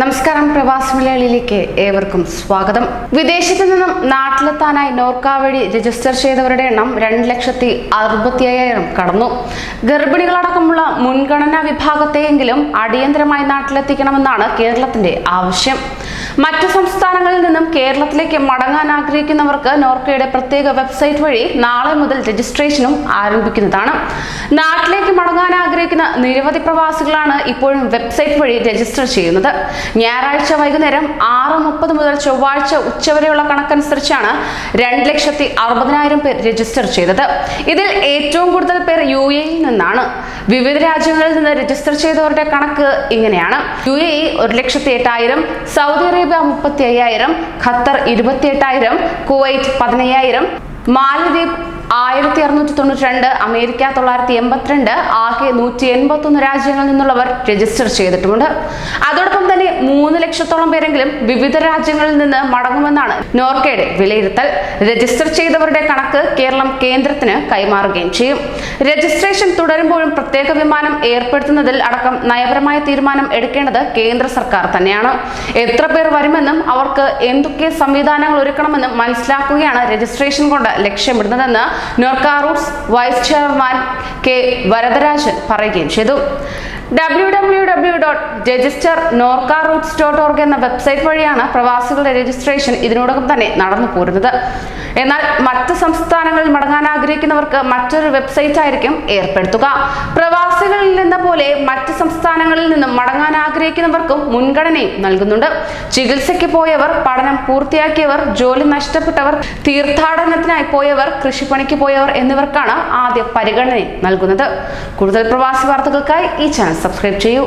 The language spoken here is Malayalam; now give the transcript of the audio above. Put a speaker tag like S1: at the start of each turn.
S1: നമസ്കാരം പ്രവാസ മലയാളിയിലേക്ക് ഏവർക്കും സ്വാഗതം. വിദേശത്തു നിന്നും നാട്ടിലെത്താനായി നോർക്ക വഴി രജിസ്റ്റർ ചെയ്തവരുടെ എണ്ണം രണ്ട് ലക്ഷത്തി അറുപത്തി അയ്യായിരം കടന്നു. ഗർഭിണികളടക്കമുള്ള മുൻഗണനാ വിഭാഗത്തെയെങ്കിലും അടിയന്തരമായി നാട്ടിലെത്തിക്കണമെന്നാണ് കേരളത്തിന്റെ ആവശ്യം. മറ്റു സംസ്ഥാനങ്ങളിൽ നിന്നും കേരളത്തിലേക്ക് മടങ്ങാൻ ആഗ്രഹിക്കുന്നവർക്ക് നോർക്കയുടെ പ്രത്യേക വെബ്സൈറ്റ് വഴി നാളെ മുതൽ രജിസ്ട്രേഷനും ആരംഭിക്കുന്നതാണ്. നാട്ടിലേക്ക് മടങ്ങാൻ ആഗ്രഹിക്കുന്ന നിരവധി പ്രവാസികളാണ് ഇപ്പോഴും വെബ്സൈറ്റ് വഴി രജിസ്റ്റർ ചെയ്യുന്നത്. ഞായറാഴ്ച വൈകുന്നേരം ആറ് മുപ്പത് മുതൽ ചൊവ്വാഴ്ച ഉച്ചവരെയുള്ള കണക്കനുസരിച്ചാണ് രണ്ട് ലക്ഷത്തി അറുപതിനായിരം പേർ രജിസ്റ്റർ ചെയ്തത്. ഇതിൽ ഏറ്റവും കൂടുതൽ പേർ യു എയിൽ നിന്നാണ്. വിവിധ രാജ്യങ്ങളിൽ നിന്ന് രജിസ്റ്റർ ചെയ്തവരുടെ കണക്ക് ഇങ്ങനെയാണ്. യു എ ഒരു ലക്ഷത്തി എട്ടായിരം സൗദി അറേബ്യ മുപ്പത്തി അയ്യായിരം ഖത്തർ ഇരുപത്തി എട്ടായിരം കുവൈറ്റ് പതിനയ്യായിരം മാലദ്വീപ് ആയിരത്തി അറുന്നൂറ്റി തൊണ്ണൂറ്റി രണ്ട് അമേരിക്ക തൊള്ളായിരത്തി എൺപത്തിരണ്ട് ആകെ നൂറ്റി എൺപത്തി ഒന്ന് രാജ്യങ്ങളിൽ നിന്നുള്ളവർ രജിസ്റ്റർ ചെയ്തിട്ടുമുണ്ട്. അതോടൊപ്പം തന്നെ മൂന്ന് ലക്ഷത്തോളം പേരെങ്കിലും വിവിധ രാജ്യങ്ങളിൽ നിന്ന് മടങ്ങുമെന്നാണ് നോർക്കയുടെ വിലയിരുത്തൽ. രജിസ്റ്റർ ചെയ്തവരുടെ കണക്ക് കേരളം കേന്ദ്രത്തിന് കൈമാറുകയും ചെയ്യും. രജിസ്ട്രേഷൻ തുടരുമ്പോഴും പ്രത്യേക വിമാനം ഏർപ്പെടുത്തുന്നതിൽ അടക്കം നയപരമായ തീരുമാനം എടുക്കേണ്ടത് കേന്ദ്ര സർക്കാർ തന്നെയാണ്. എത്ര പേർ വരുമെന്നും അവർക്ക് എന്തൊക്കെ സംവിധാനങ്ങൾ ഒരുക്കണമെന്നും മനസ്സിലാക്കുകയാണ് രജിസ്ട്രേഷൻ കൊണ്ട് ലക്ഷ്യമിടുന്നതെന്ന് Norka roots vice chairman K Varadarajan പറയുകയും ചെയ്തു. W W W dot register Norka roots dot org എന്ന വെബ്സൈറ്റ് വഴിയാണ് പ്രവാസികളുടെ രജിസ്ട്രേഷൻ ഇതിനോടകം തന്നെ നടന്നു പോരുന്നത് എന്നാൽ മറ്റ് സംസ്ഥാനങ്ങളിൽ മടങ്ങാൻ ആഗ്രഹിക്കുന്നവർക്ക് മറ്റൊരു വെബ്സൈറ്റ് ആയിരിക്കും ഏർപ്പെടുത്തുക. പ്രവാസികളിൽ നിന്ന പോലെ മറ്റ് സംസ്ഥാനങ്ങളിൽ നിന്നും മടങ്ങാൻ ആഗ്രഹിക്കുന്നവർക്കും മുൻഗണനയും നൽകുന്നുണ്ട്. ചികിത്സയ്ക്ക് പോയവർ പഠനം പൂർത്തിയാക്കിയവർ ജോലി നഷ്ടപ്പെട്ടവർ തീർത്ഥാടനത്തിനായി പോയവർ കൃഷിപ്പണിക്ക് പോയവർ എന്നിവർക്കാണ് ആദ്യ പരിഗണന നൽകുന്നത്. കൂടുതൽ പ്രവാസി വാർത്തകൾക്കായി ഈ ചാനൽ സബ്സ്ക്രൈബ് ചെയ്യൂ.